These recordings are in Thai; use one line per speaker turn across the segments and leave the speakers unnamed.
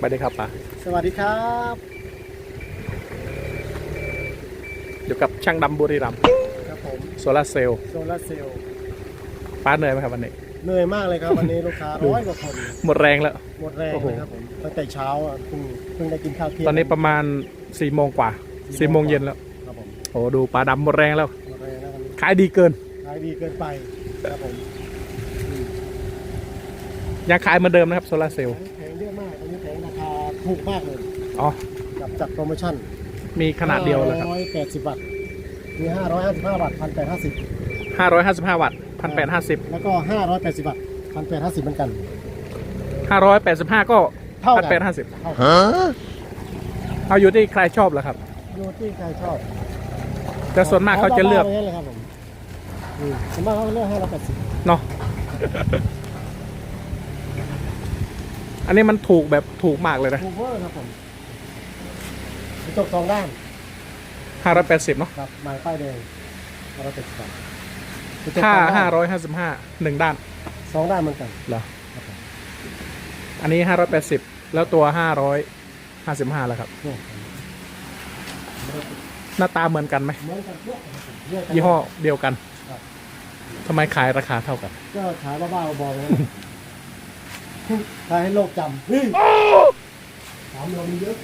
สวัสดีครับป้า
สวัสดีครับ
อยู่กับช่างดำบุรีรัมย์
ครับผม
โซลาร์เซลล์
โซลาร์เซลล์
ป้าเหนื่อยไหมครับวันนี้
เหนื่อยมากเลยครับวันนี้ลูกค้าร้อยกว่าคน
หมดแรงแล้ว
หมดแรง
โอ้โห
เลยครับผมตั้งแต่เช้าอะเพิ่งเพิ่งได้กินข้าวเที่ยง
ตอนนี้ประมาณ4ี่โมงกว่า4ี่โมงเย็นแล้ว
ครับผม
โอ้ดูป้าดำหมดแรงแล้ว
หมดแรงแล้ววันนี้
ขายดีเกิน
ขายดีเกินไปครับผม
ยังขายเหมือนเดิมนะครับโซลาร์เซลล์
ถูกมากเลย
อ๋อ
กับจัดโปรโมชั่น
มีขนาดเดียวแล้วครับ
ร้อยแปดสิบวัตต์มีห้าร้อยห้าสิบห้าวัตต์พันแปดห้าสิบ
555วัตต์1,850
แล้วก็ห้าร้อยแปดสิบวัตต์พันแปดห้าสิบเหมือนกัน
585ก็
เท่ากัน
1,850
เท่ากัน
เอาอยู่ที่ใครชอบแหละครับ
ดูที่ใครชอบ
แต่ส่วนมากเขาจะเลือก
บ้ๆย่างนี้เลยครับผมอืมส่วนมากเขาเลือกห้าร้อยแปดสิบ
เนาะ อันนี้มันถูกแบบถูกมากเลยนะ
ทูเวอร์ครับผมกระจกสองด้าน
580เนาะ
ครับหมายป้ายแดงห้าร้อยแปดสิบบาทกระจก
ค่า
สองด้น
555หนึ่งด้าน
สองด้านเหมือนกัน
เหรอ
ครับผม
อันนี้580แล้วตัว555แล้วครับ
เนี่ย
หน้าตาเหมือนกันไหม
เหมือนกันทั่วครับผมเลือกกัน
ยี่ห้อเดียวกัน
ครับ
ทำไมขายราคาเท่ากัน
ก็ขายบ้าๆบอๆไปนั่นแหละ ขายให้โลกจำเฮ้ยปั๊มลงเยอะ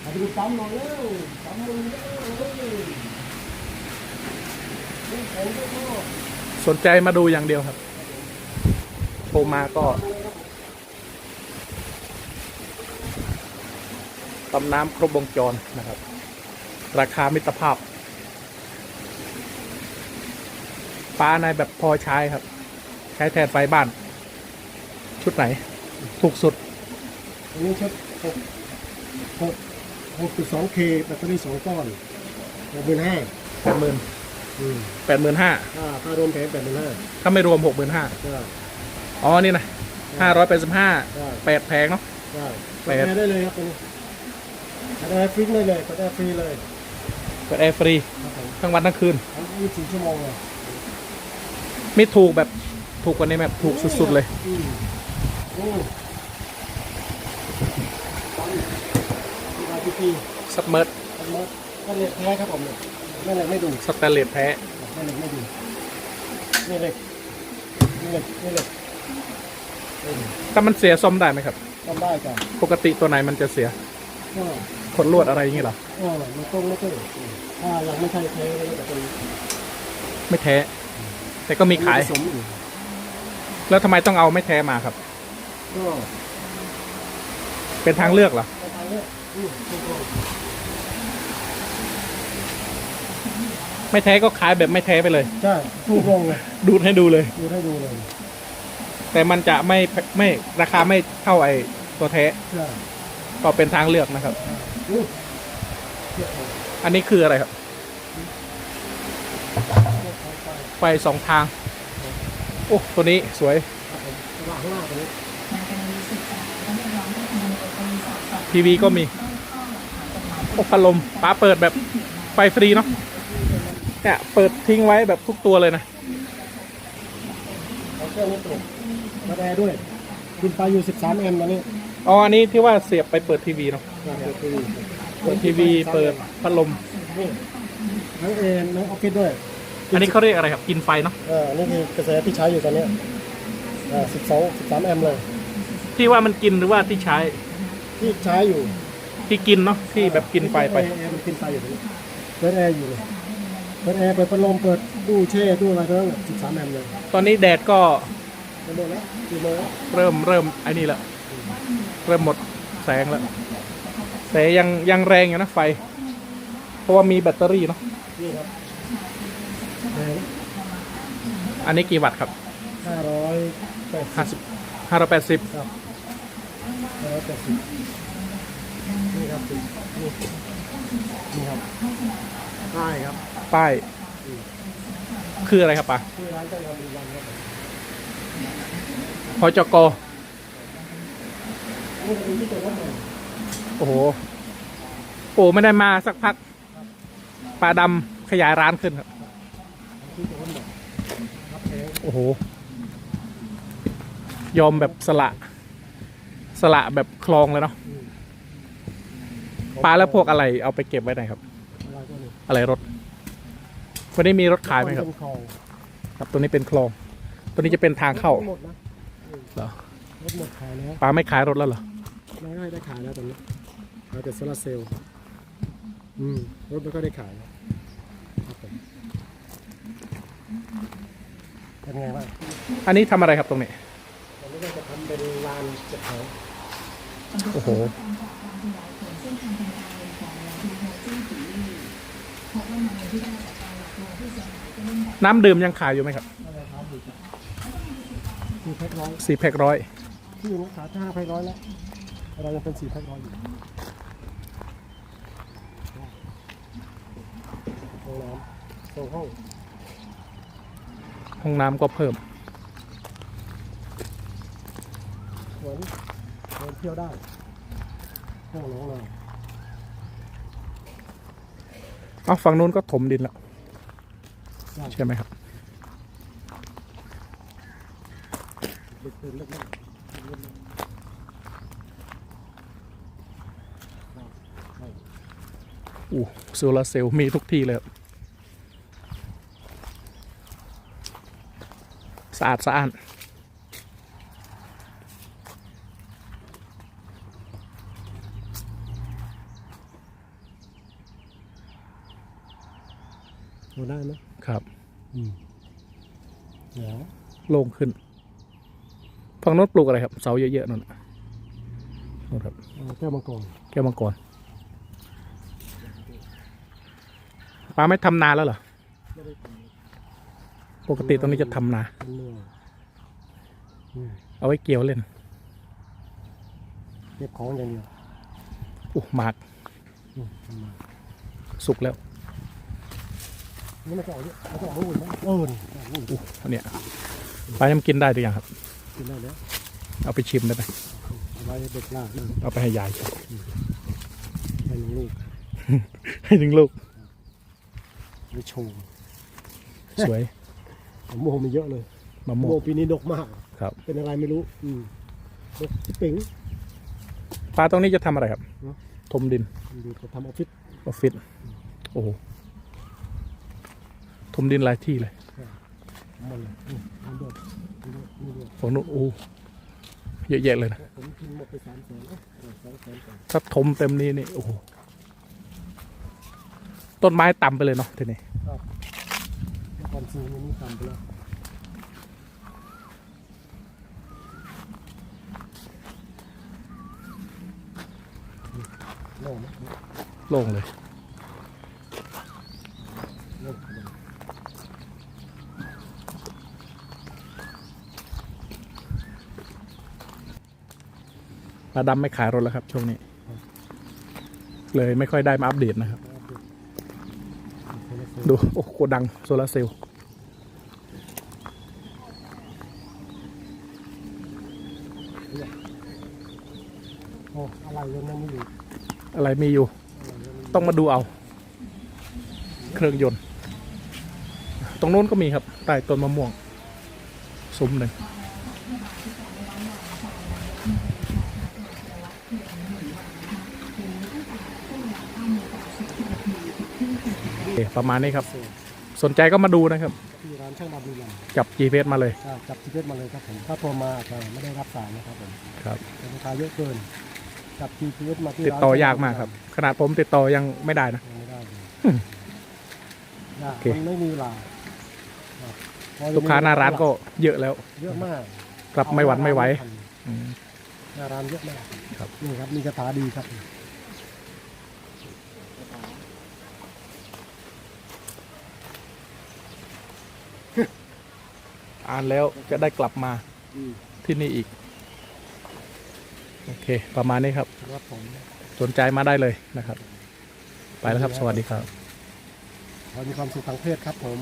เอาไปดูปั๊มลงแล้วปั๊มลงเยอะเลย
สนใจมาดูอย่างเดียวครับโทรมาก็ตำน้ำครบวงจรนะครับ ราคามิตรภาพป้าในแบบพอใช้ครับ ใช้แทนไฟบ้าน ชุดไหน ถูกสุด
อันนี้ชุดหกหกหกจุดสองเคแบตเตอรี่สองก้อนหกหมื่นห้า
แปดหมื่น
อืม
แปดหมื่นห้า
ค่าค่ารวมแผงแปดหมื่นห้า
ถ้าไม่รวมหกหมื่นห้า
ใช่
อ๋อนี่นะห้าร้อยแปดสิบห้า
ใช่
แปดแพงเนาะ
ใช่
แป
เปิ
ด
ดแอร์ได้เลยครับตัวนี้เปิดแอร์ฟรีได้เลยเปิดแอร์ฟรีเลย
เปิดแอร์ฟรี
ครับผม
ทั้งวันทั้งคืน
ทั้งยี่สิบสี่ชั่วโมงเลย
ไม่ถูกแบบถูกกว่านี้แบบถูกสุดๆเลย
อืม อืมมาที่ปี
ซับเมอร์
ทำมาก็เหล็กแท้ครับผมเนี่ยไม่เหล็กไม่ดู
สแตนเลสแท้
ไม่เหล็กไม่ดูนี่เหล็กนี่เหล็กนี่เหล็กอืม
ถ้ามันเสียซ่อมได้ไหมครับ
ทำได้จ้ะ
ปกติตัวไหนมันจะเสีย
ก็
ขนลวดอะไรอย่างงี้เหรอ
ก็มันต้องไม่ต้องถ้ายังไม่ใช่แท้ก็จะเป็น
ไม่แท้ แต่ก็มีขาย
ผสมอยู่
แล้วทำไมต้องเอาไม่แท้มาครับ
ก็
เป็นทางเลือกเหรอ
ไปทางเนี้ยอืมถูกต้อง
ไม่แท้ก็ขายแบบไม่แท้ไปเลย
ใช่ถูกลงเลย
ดูดให้ดูเลย
ดูให้ดูเลย
แต่มันจะไม่ไม่ราคาไม่เท่าไอ้ตัวแท้
ใช่
ก็เป็นทางเลือกนะครับ
อืมเทียบกัน
อันนี้คืออะไรครับ
เทียบกันไป
ไฟสองทาง โอ้ตัวนี้สวย
ครับผมวางข้างหน้าตรงนี้
ทีวีก็มีโอ้พัดลมป้าเปิดแบบไฟฟรีเนาะเนี่ยเปิดทิ้งไว้แบบทุกตัวเลยนะ
เอาเครื่องนี้ตรวจมาแอร์ด้วยกินไปอยู่ 13 m ตอนนี้
อ๋ออันนี้ที่ว่าเสียบไปเปิดทีวีเนาะ
เปิดทีวี
เปิดทีวีเปิดพัดลม
นี่ทั้งเอ็นทั้งออฟฟิศด้วย
อันนี้เขาเรียกอะไรครับกินไฟเนาะ
เออนี่คือกระแสที่ใช้อยู่ตอนเนี้ยอ่า12 13 m เลย
ที่ว่ามันกินหรือว่าที่ใช้
ที่ใช้อยู่
ที่กินเนาะที่แบบกินไฟไป
แอร์มันกินไฟอยู่ตรงนี้เปิดแอร์อยู่เลยเปิดแอร์เปิดพัดลมเปิดตู้แช่ตู้อะไรทั้งนั้น13 m เลย
ตอนนี้แดดก็
ไปหมดแล้วกี่โมงแล้ว
เริ่มเริ่มไอ้นี่แล้วเริ่มหมดแสงแล้วแต่ยังยังแรงอยู่นะไฟ เพราะว่ามีแบตเตอรี่เนาะ
นี่ครับแอร์
อันนี้กี่วัตต์ครับ
ห้าร้อยแปด
ห้าสิบห้าร้อยแปดสิบ
ครับห้า ร้อยแปดสิบนี่ครับนี่นี่ครับใช่ครับ
ป้าย คืออะไรครับป้า
ที่ร้านเจ้าเรามีวันครับผม
พจก
นี่เป็นที่ตัวรถเลย
โอ้โห โอ้ไม่ได้มาสักพักปลาดำขยายร้านขึ้นครับ
ที่ตัวรถแบบรับแพง
โอ้โห ยอมแบบสละ สสละแบบคลองเลยเนาะ
อืม
ปลาแล้วพวกอะไรเอาไปเก็บไว้ไหนครับ
อะไรก็เนี่ย
อะไรรถวันนี้มีรถขายไหมครับ
เป็นคลอง
ครับตัวนี้เป็นคลอง ตัวนี้จะเป็นทางเข้า
หมดนะ
เหรอ
รถหมดขายแล้ว
ปลาไม่ขายรถแล้วเหรอ
ไม่ค่อยได้ขายแล้วตอนนี้ขายแต่โซลาร์เซลล์อืมรถไม่ค่อยได้ขายแล้วครับผมเป็นไงบ้าง
อันนี้ทำอะไรครับตรงนี้
ตอนนี้ก็จะทำเป็นลานเก็บของ
โอ้โหน้ำดื่มยังขายอยู่ไหมครับ
อะไรครับสี่แพ็คร้อย
สี่แพ็คร้อย
ที่อยู่ขายห้าแพ็คร้อยแล้ว เรายังเป็นสี่แพ็คร้อยอยู่ห้องน้ำโซนห้อง
ห้องน้ำก็เพิ่ม
เหมือนเดินเที่ยวได้ห้องน้องเรา
เอาฝั่งนู้นก็ถมดินแล้ว
ได้
ใช่ไหมครับ
เด็กเดินเล็กๆเล็กๆได้
อู้โซลาร์เซลล์มีทุกที่เลยครับสะอาดสะอ้าน
ได้ไหม
ครับ
อืมเดี๋ยว
โล่งขึ้นฝั่งโน้นปลูกอะไรครับ เสาเยอะๆนั่นน่ะนู่นครับ
เอาแก้วมังกร
แก้วมังกรป้าไม่ทำนาแล้วเหรอ
ไม่ได้ท
ปกติตรงนี้จะทำนาำ
เป็นเนื้ออืม
เอาไว้เกี่ยวเล่น
เก็บของอย่างเดียว
อู้หมาก
อืมทำมา
สุกแล้ว
นี่มันจะออกเยอะมันจะออกลูกไหมเออนี่ออกลูก
อู้อันเนี้ยป้ายังกินได้หรือยังครับ
กินได้แล้ว
เอาไปชิมได้ไหม
เอาไว้เด็กลากนะ
เอาไปให้ยายชิม
ให้น้องลูก
ให้ถึงลูก
ไปโชว์
สวย
มะม่วงมีเยอะเลย
มะ
มะ
ม่ว
ม่ว
ง
งปีนี้ดกมาก
ครับ
เป็นอะไรไม่รู้ อืมดกที่ปิ๋ง
ป้าตรงนี้จะทำอะไรครับ
เนอะ
ถมดิน
ดูจะทำออฟฟิศ
ออฟฟิศ โอ้โห ถมดินหลายที่เลย
มันเลยอืมทำด้วยนี่ด้วยนี่ด้วย
ฝั่งนู้นโอ้เยอะแยะเลยนะ
ผมกินหมดไปสามแสนเอ้ยเออสองแสนกว่า
ถ้าถมเต็มนี้นี่โอ้โหต้นไม้ต่ำไปเลยเนาะทีนี้
เมื่อก่อนซื้อมันนี่ต่ำไปแล้วโล่ง
เลย
โล่งเลย
ปลาดำไม่ขายรถแล้วครับ ช่วงนี้ เลยไม่ค่อยได้มาอัปเดตนะครับ ดู โอ้โหโกดังโซลาร์เซลล์
โอ้อะไรยังไม่อยู่
อะไรมีอยู่
อะไรยังไม่อยู่
ต้องมาดูเอา เครื่องยนต์ ตรงนู้นก็มีครับใต้ต้นมะม่วงซุ้มหนึ่งโอเค ประมาณนี้ครับ สนใจก็มาดูนะครับ
ที่ร้านช่างดำบุรีรัมย์
จับ GPS มาเลย
อ่าจับทิเกตมาเลยครับผมถ้าโทรมาอาจจะไม่ได้รับสายนะครับผม
ครับ
แต่ราคาเยอะเกิน จับ GPS มาที่
ติด
ร้าน
ต่อยากมากครับ ขนาดผมติดต่อยังไม่ได้นะ
ยังไม่ได้เลย
อืม
ยาก
โอเค
มันไม่มีเวลาครับพอ
ลูกค้าหน้าร้านก็เยอะแล้ว
เยอะมาก
รับไม่หวั่นไม่ไหว อืม
หน้าร้านเยอะมาก
ครับ
นี่ครับมีกระถาดีครับ
อ่านแล้วจะได้กลับมาที่นี่อีก โอเค ประมาณนี้ครับ
ครับผม
สนใจมาได้เลยนะครับ ไปแล้วครับ สวัสดีครับ
ขอมีความสุขทางเพศครับผม